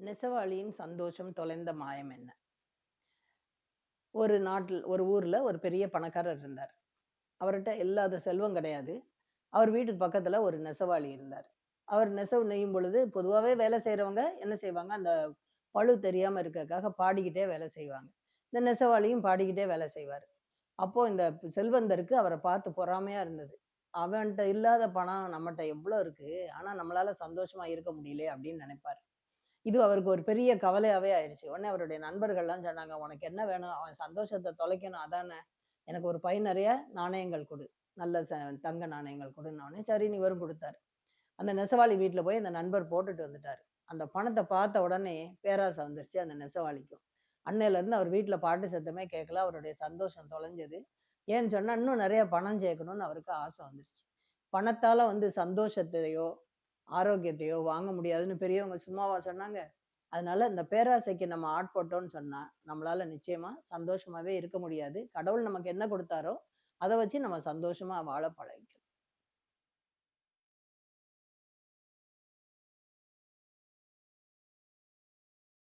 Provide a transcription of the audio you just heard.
நெசவாளியின் சந்தோஷம் தொலைந்த மாயம் என்ன? ஒரு நாட்டில் ஒரு ஊர்ல ஒரு பெரிய பணக்காரர் இருந்தார். அவர்கிட்ட இல்லாத செல்வம் கிடையாது. அவர் வீட்டுக்கு பக்கத்துல ஒரு நெசவாளி இருந்தார். அவர் நெசவு நெய்யும் பொழுது பொதுவாகவே வேலை செய்யறவங்க என்ன செய்வாங்க? அந்த பழு தெரியாம இருக்கறதுக்காக பாடிக்கிட்டே வேலை செய்வாங்க. இந்த நெசவாளியும் பாடிக்கிட்டே வேலை செய்வார். அப்போ இந்த செல்வந்தருக்கு அவரை பார்த்து பொறாமையா இருந்தது. அவன்கிட்ட இல்லாத பணம் நம்மகிட்ட எவ்வளோ இருக்கு? ஆனா நம்மளால சந்தோஷமா இருக்க முடியல அப்படின்னு நினைப்பார். இது அவருக்கு ஒரு பெரிய கவலையாவே ஆயிடுச்சு உடனே அவருடைய நண்பர்கள்லாம் சொன்னாங்க உனக்கு என்ன வேணும்? அவன் சந்தோஷத்தை தொலைக்கணும். அதானே? எனக்கு ஒரு பை நிறைய நாணயங்கள் கொடு. நல்ல ச- தங்க நாணயங்கள் கொடுன்னு. உடனே சரின்னு இவரும் கொடுத்தாரு. அந்த நெசவாளி வீட்டில் போய் அந்த நண்பர் போட்டுட்டு வந்துட்டாரு. அந்த பணத்தை பார்த்த உடனே பேராசை வந்துருச்சு அந்த நெசவாளிக்கும். அன்னையில இருந்து அவர் வீட்டில் பாட்டு சத்தமே கேட்கல. அவருடைய சந்தோஷம் தொலைஞ்சது. ஏன்னு சொன்னால் இன்னும் நிறைய பணம் சேர்க்கணும்னு அவருக்கு ஆசை வந்துருச்சு. பணத்தால் வந்து சந்தோஷத்தையோ ஆரோக்கியத்தையோ வாங்க முடியாதுன்னு பெரியவங்க சும்மாவா சொன்னாங்க. அதனால இந்த பேராசைக்கு நம்ம ஆட்பட்டோம்னு சொன்னா நம்மளால நிச்சயமா சந்தோஷமாவே இருக்க முடியாது. கடவுள் நமக்கு என்ன கொடுத்தாரோ அதை வச்சு நம்ம சந்தோஷமா வாழ பழகிக்கணும்.